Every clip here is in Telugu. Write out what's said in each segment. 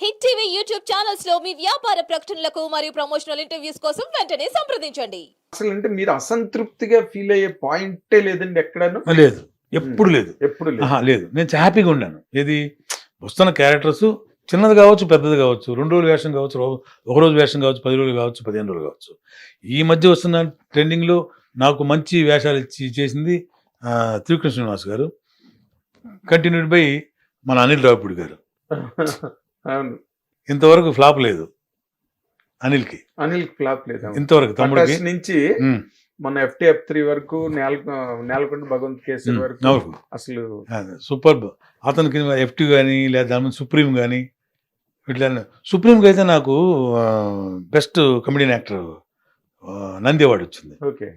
హిట్ టీవీ యూట్యూబ్ ఛానల్స్లో మీ వ్యాపార ప్రకటనలకు మరియు ప్రమోషనల్ ఇంటర్వ్యూస్ కోసం వెంటనే సంప్రదించండి. అసలు అంటే మీరు అసంతృప్తిగా ఫీల్ అయ్యే పాయింటే లేదండి ఎక్కడను? లేదు. ఎప్పుడు లేదు. ఎప్పుడు లేదు. ఆహా, లేదు. నేను హ్యాపీగా ఉన్నాను ఏది? వస్తున్న క్యారెక్టర్స్ చిన్నది కావచ్చు పెద్దది కావచ్చు రెండు రోజులు వేషం కావచ్చు రో- ఒక రోజు వేషం కావచ్చు పది రోజులు కావచ్చు పదిహేను రోజులు కావచ్చు. ఈ మధ్య వస్తున్న ట్రెండింగ్లో నాకు మంచి వేషాలు ఇచ్చి చేసింది ఆ, త్రివిక్రమ శ్రీనివాస్ గారు. కంటిన్యూడ్ బై మన అనిల్ రావుపూడి గారు. అవును. ఇంతవరకు ఫ్లాప్ లేదు. అనిల్కి. అనిల్ ఫ్లాప్ లేదు. ఇంతవరకు తమ్ముడికి. నుంచి మన ఎఫ్టీ ఎఫ్ త్రీ వరకు నేల నేలకొండ భగవంత్ కేసరి ఉమ్, వరకు. అసలు సూపర్ అతనికి ఎఫ్టీ కానీ లేదా దాని సుప్రీం కానీ ఇట్లా సుప్రీంకి అయితే నాకు best comedian actor Nandi award వచ్చింది. ఓకే.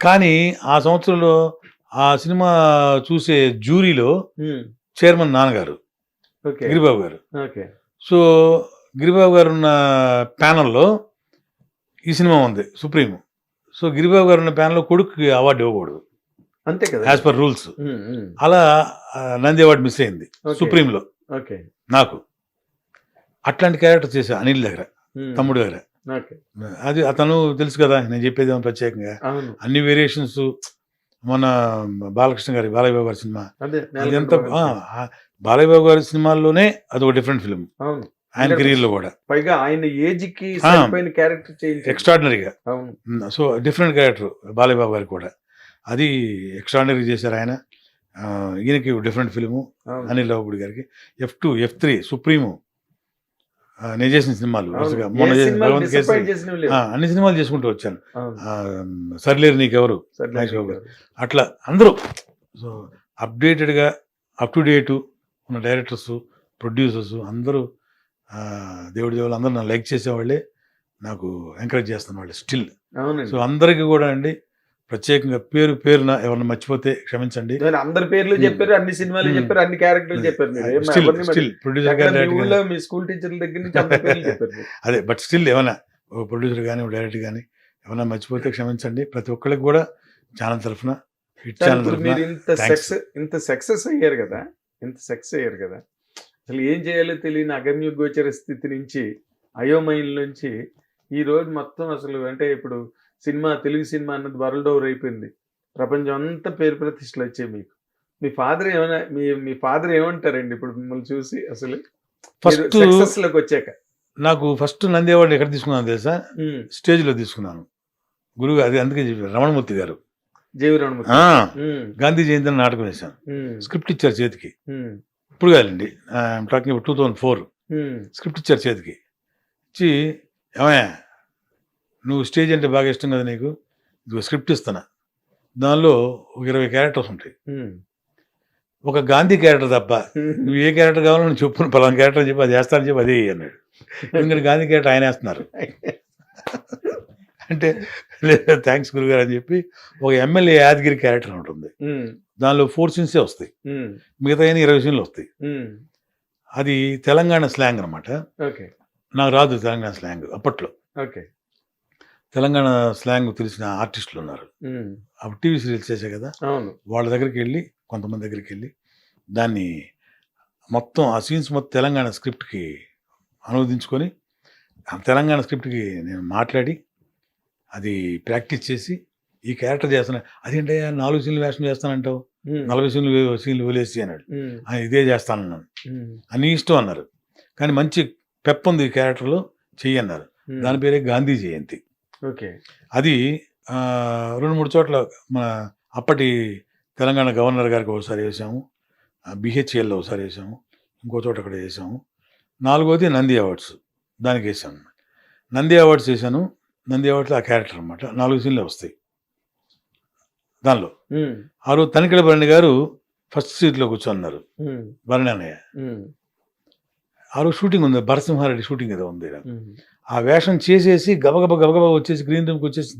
కానీ ఆ సంవత్సరంలో ఆ సినిమా చూసే జ్యూరీలో చైర్మన్ నాన్నగారు. Okay. Giribabu garu. Okay. So Giribabu గారు ఉన్న ప్యానల్లో ఈ సినిమా ఉంది సుప్రీం సో గిరిబాబు గారు ఉన్న ప్యానల్లో కొడుకుకి అవార్డు ఇవ్వకూడదు. అంతే కదా? యాజ్ పర్ రూల్స్ అలా నంది అవార్డు మిస్ అయింది. సుప్రీంలో. ఓకే. నాకు. అట్లాంటి క్యారెక్టర్ చేశా అనిల్ దగ్గర తమ్ముడు దగ్గర. అది అతను తెలుసు కదా నేను చెప్పేది ఏమో ప్రత్యేకంగా అన్ని వేరియేషన్స్ మన బాలకృష్ణ గారి బాలయ్య గారి సినిమా. ఎంత భగవంత్ ఆ, కేసరి. ఆ, బాలయ్య బాబు గారి సినిమాల్లోనే అది ఒక డిఫరెంట్ ఫిల్మ్ అవును. ఆయన కెరీర్లో కూడా. పైగా ఆయన ఏజ్కి క్యారెక్టర్ ఎక్స్ట్రాడినరీగా so different character Balayya Babu గారికి కూడా. అది ఎక్స్ట్రాడినరీ చేశారు ఆయన. ఈయనకి డిఫరెంట్ ఫిల్ము అనిల్ రావుపూడి గారికి. F two F three supreme నేను చేసిన సినిమాలు మొన్న భగవంత్ కేసరి అన్ని సినిమాలు చేసుకుంటూ వచ్చాను. సర్లేరు నీకెవరు? గారు. అట్లా అందరూ. సో అప్డేటెడ్గా అప్ టు డేట్ ఉన్న డైరెక్టర్స్ ప్రొడ్యూసర్స్ అందరూ దేవుడి దేవుళ్ళు అందరూ నన్ను లైక్ చేసేవాళ్ళే నాకు ఎంకరేజ్ చేస్తున్న వాళ్ళు స్టిల్ సో అందరికీ కూడా అండి ప్రత్యేకంగా పేరు పేరున ఎవరిని మర్చిపోతే క్షమించండి అందరి పేర్లు. చెప్పారు అన్ని సినిమాలు. చెప్పారు అన్ని క్యారెక్టర్లు చెప్పారు స్టిల్ ప్రొడ్యూసర్ గారు మీ స్కూల్ టీచర్ల దగ్గర నుంచి. అదే బట్ స్టిల్ ఏమైనా ఒక ప్రొడ్యూసర్ కానీ డైరెక్టర్ కానీ ఏమైనా మర్చిపోతే క్షమించండి ప్రతి ఒక్కరికి కూడా ఛానల్ తరఫున హిట్ ఛానల్ ఇంత. సక్సెస్ ఇంత సక్సెస్ అయ్యారు కదా ఇంత సక్సెస్ అయ్యారు కదా. అసలు ఏం చేయాలో తెలియని అగమ్య గోచర స్థితి నుంచి అయోమయం నుంచి ఈ రోజు మొత్తం అసలు అంటే ఇప్పుడు సినిమా తెలుగు సినిమా అన్నది వరల్డ్ ఓవర్ అయిపోయింది. ప్రపంచం అంతా పేరు ప్రతిష్టలు వచ్చాయి మీకు. మీ ఫాదర్ ఏమైనా మీ మీ ఫాదర్ ఏమంటారండి ఇప్పుడు మిమ్మల్ని చూసి అసలు? ఫస్ట్ సక్సెస్లోకి వచ్చాక. నాకు ఫస్ట్ నంది అవార్డు ఎక్కడ తీసుకున్నాను తెలుసా? స్టేజ్లో తీసుకున్నాను. గురువు అది అందుకే చెప్పారు. రమణమూర్తి గారు. గాంధీ జయంతి అని నాటకం వేశాను స్క్రిప్ట్ ఇచ్చారు చేతికి. ఇప్పుడు కాదండి. Talking two thousand four script ఇచ్చారు చేతికి. ఇచ్చి ఏమయ్యా నువ్వు స్టేజ్ అంటే బాగా ఇష్టం కదా నీకు? ఇదిగో స్క్రిప్ట్ ఇస్తున్నా. దానిలో ఒక ఇరవై క్యారెక్టర్స్ ఉంటాయి. ఒక గాంధీ క్యారెక్టర్ తప్ప. నువ్వు ఏ క్యారెక్టర్ కావాలో నువ్వు చెప్పు పలానా క్యారెక్టర్ చెప్పి అది వేస్తానని చెప్పి అదే అన్నాడు. ఎందుకంటే గాంధీ క్యారెక్టర్ ఆయన వేస్తున్నారు. అంటే థ్యాంక్స్ గురుగారు అని చెప్పి ఒక ఎమ్మెల్యే యాదగిరి క్యారెక్టర్ ఉంటుంది దానిలో ఫోర్ సీన్సే వస్తాయి. మిగతా ఇరవై సీన్లు వస్తాయి. అది తెలంగాణ స్లాంగ్ అనమాట ఓకే. నాకు రాదు తెలంగాణ స్లాంగ్ అప్పట్లో. ఓకే. తెలంగాణ స్లాంగ్ తెలిసిన ఆర్టిస్టులు ఉన్నారు. అప్పుడు టీవీ సీరియల్స్ చేసే కదా? వాళ్ళ దగ్గరికి వెళ్ళి కొంతమంది దగ్గరికి వెళ్ళి దాన్ని మొత్తం ఆ సీన్స్ మొత్తం తెలంగాణ స్క్రిప్ట్కి అనువదించుకొని ఆ తెలంగాణ స్క్రిప్ట్కి నేను మాట్లాడి అది ప్రాక్టీస్ చేసి ఈ క్యారెక్టర్ చేస్తాను అదేంటయ్యా నాలుగు సీన్లు వేషం చేస్తానంటావు? నలభై సీన్లు సీన్లు వదిలేసి అన్నాడు. ఉమ్, "ఆ, ఇదే చేస్తానన్నాను. అని ఇష్టం అన్నారు. కానీ మంచి పెప్ ఉంది ఈ క్యారెక్టర్లో చెయ్యి అన్నారు. దాని పేరే గాంధీ జయంతి. ఓకే. అది రెండు మూడు చోట్ల మన అప్పటి తెలంగాణ గవర్నర్ గారికి ఒకసారి వేసాము బిహెచ్ఎల్లో ఒకసారి వేసాము ఇంకో చోట అక్కడ వేసాము. నాలుగోది నంది అవార్డ్స్ దానికి వేసాను. నంది అవార్డ్స్ వేసాను. నంది అవార్డ్స్లో ఆ క్యారెక్టర్ అనమాట నాలుగు సీన్లే వస్తాయి. దానిలో. ఆ రోజు తనికెళ్ళ భరణి గారు ఫస్ట్ సీట్లో కూర్చోన్నారు. భరణి అన్నయ్య ఆ రోజు షూటింగ్ ఉంది. భరసింహారెడ్డి షూటింగ్ ఏదో ఉంది ఆ వేషం చేసేసి గబగబ గబగబా వచ్చేసి గ్రీన్ రూమ్కి వచ్చేసి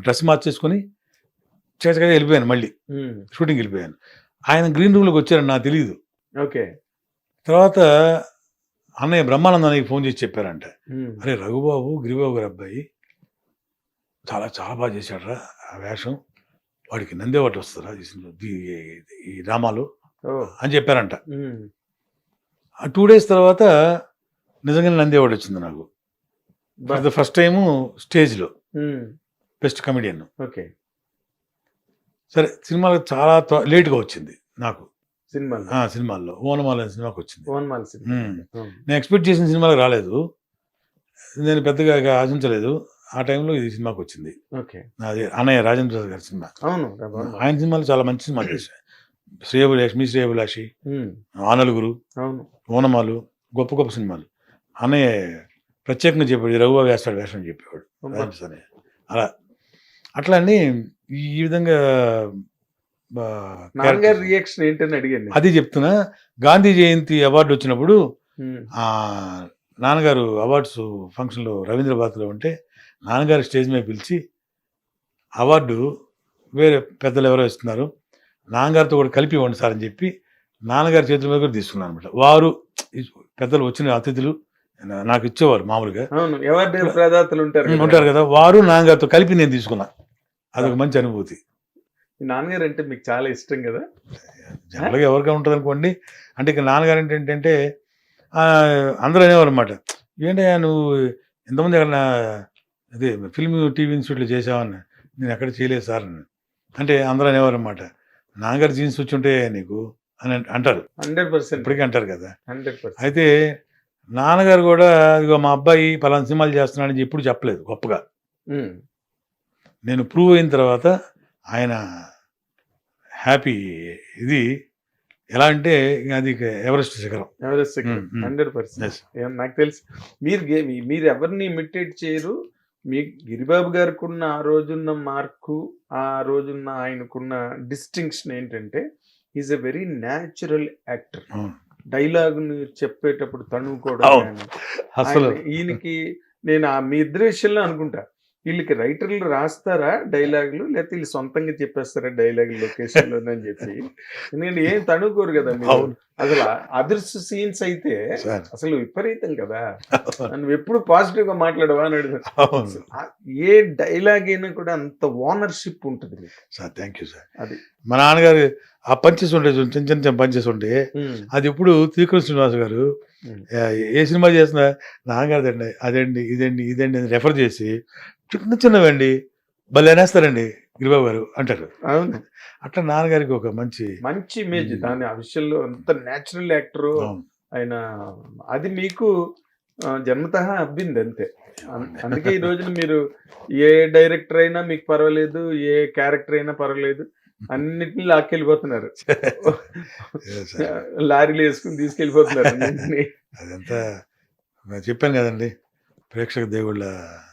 డ్రెస్ మార్చేసుకొని చేతగా వెళ్ళిపోయాను మళ్ళీ. షూటింగ్ వెళ్ళిపోయాను. ఆయన గ్రీన్ రూమ్లోకి వచ్చారని నాకు తెలియదు ఓకే. తర్వాత అన్నయ్య బ్రహ్మానందానికి ఫోన్ చేసి చెప్పారంట. అరే రఘుబాబు గిరిబాబు గారి అబ్బాయి చాలా చాలా బాగా చేశాడరా ఆ వేషం. వాడికి నందేవాటి వస్తారా ఈ ఓ, అని చెప్పారంట. ఆ టూ డేస్ తర్వాత నిజంగానే నంది అవార్డు వచ్చింది నాకు. ద ఫస్ట్ టైము స్టేజ్లో బెస్ట్ కమెడియన్ ఓకే. సరే సినిమాలకు చాలా లేట్గా వచ్చింది నాకు. సినిమాలో ఆ, సినిమాల్లో. ఓనమాల సినిమాకి వచ్చింది ఓన్ మాల్ సినిమా. నేను ఎక్స్పెక్ట్ చేసిన సినిమాలకు రాలేదు. నేను పెద్దగా ఆశించలేదు. ఆ టైంలో ఇది సినిమాకి వచ్చింది ఓకే. అది అన్నయ్య రాజేంద్ర ప్రసాద్ గారి సినిమా. అవును. ఆయన సినిమాలు చాలా మంచి సినిమాలు చేశాయి. శ్రేయభిలాష్ మీ శ్రేయభిలాషి ఆనలుగురు అవును. ఓనమాలు గొప్ప గొప్ప సినిమాలు. అన్నయ్య ప్రత్యేకంగా చెప్పాడు రఘువ వేస్తాడు వేషం చెప్పేవాడు. అలా. అట్లా అని ఈ విధంగా నాన్నగారి రియాక్షన్ ఏంటని అడిగాను. అది చెప్తున్నా. గాంధీ జయంతి అవార్డు వచ్చినప్పుడు ఆ నాన్నగారు అవార్డ్స్ ఫంక్షన్లో రవీంద్ర భారతిలో ఉంటే నాన్నగారు స్టేజ్ మీద పిలిచి అవార్డు వేరే పెద్దలు ఎవరో ఇస్తున్నారు. నాన్నగారితో కూడా కలిపి ఇవ్వండి సార్ అని చెప్పి నాన్నగారి చేతుల మీద కూడా తీసుకున్నాను అనమాట వారు పెద్దలు వచ్చిన అతిథులు నాకు ఇచ్చేవారు మామూలుగా. ఉంటారు కదా. ఉంటారు కదా. వారు నాన్నగారితో కలిపి నేను తీసుకున్నా. అదొక మంచి అనుభూతి. మీ నాన్నగారు అంటే మీకు చాలా ఇష్టం కదా? జనరల్గా ఎవరికైనా ఉంటుంది అనుకోండి. అంటే ఇక నాన్నగారు అంటే ఏంటంటే అందరూ అనేవారు అనమాట ఏంటయ్యా నువ్వు ఎంతమంది ఎక్కడ అదే ఫిల్మ్ టీవీ ఇన్స్టిట్యూట్లో చేసావని. నేను ఎక్కడ చేయలేదు సార్ అని. అంటే అందరూ అనేవారు అనమాట నాన్నగారు జీన్స్ వచ్చి ఉంటే నీకు అని అంట- అంటారు. Hundred percent. ఇప్పటికీ అంటారు కదా. Hundred percent. అయితే నాన్నగారు కూడా ఇగో మా అబ్బాయి పలానా సినిమాలు చేస్తున్నాడని ఎప్పుడు చెప్పలేదు గొప్పగా. నేను ప్రూవ్ అయిన తర్వాత ఆయన హ్యాపీ. ఇది ఎలా అంటే అది ఎవరెస్ట్ శిఖరం. ఎవరెస్ట్ ఉమ్. Hundred percent. నాకు తెలుసు. మీరు మీరు ఎవరిని ఇమిటేట్ చేయరు. మీ గిరిబాబు గారికి ఉన్న ఆ రోజున్న మార్కు ఆ రోజున్న ఆయనకున్న డిస్టింక్షన్ ఏంటంటే is a very natural actor. అవును. డైలాగ్ చెప్పేటప్పుడు తను కూడా అసలు ఈయనకి నేను ఆ మీ ఇద్దరి విషయంలో అనుకుంటా. వీళ్ళకి రైటర్లు రాస్తారా డైలాగులు? లేకపోతే వీళ్ళు సొంతంగా చెప్పేస్తారా డైలాగ్ లొకేషన్ అని చెప్పి? ఎందుకంటే ఏం తణుకోరు కదా మీరు. అసలు అదర్స్ సీన్స్ అయితే అసలు విపరీతం కదా. నువ్వు ఎప్పుడు పాజిటివ్గా మాట్లాడవా అని అడుగుతా అవును. ఏ డైలాగ్ అయినా కూడా అంత ఓనర్షిప్ ఉంటుంది మీకు. Sir thank you sir. అది. మా నాన్నగారు ఆ పంచెస్ ఉంటే చూడు, చిన్న చిన్న చిన్న పంచెస్ ఉంటే అది ఇప్పుడు త్రికృష్ణ శ్రీనివాస్ గారు ఏ సినిమా చేసినా నాన్నగారిదండి అదండి ఇదండి ఇదండి అని రెఫర్ చేసి చిన్న చిన్నవండి భలే అనేస్తారండి గిరిబాబు గారు అంటారు అవును అట్లా నాన్నగారికి ఒక మంచి మంచి ఇమేజ్. దాని ఆ విషయంలో అంత న్యాచురల్ యాక్టర్. ఆయన అది మీకు జన్మతః అబ్బింది అంతే అందుకే ఈ రోజున మీరు ఏ డైరెక్టర్ అయినా మీకు పర్వాలేదు ఏ క్యారెక్టర్ అయినా పర్వాలేదు అన్నిటిని లాక్కెళ్ళిపోతున్నారు. లారీలు వేసుకుని తీసుకెళ్ళిపోతున్నారు. అదంతా చెప్పాను కదండి ప్రేక్షక దేవుళ్ళ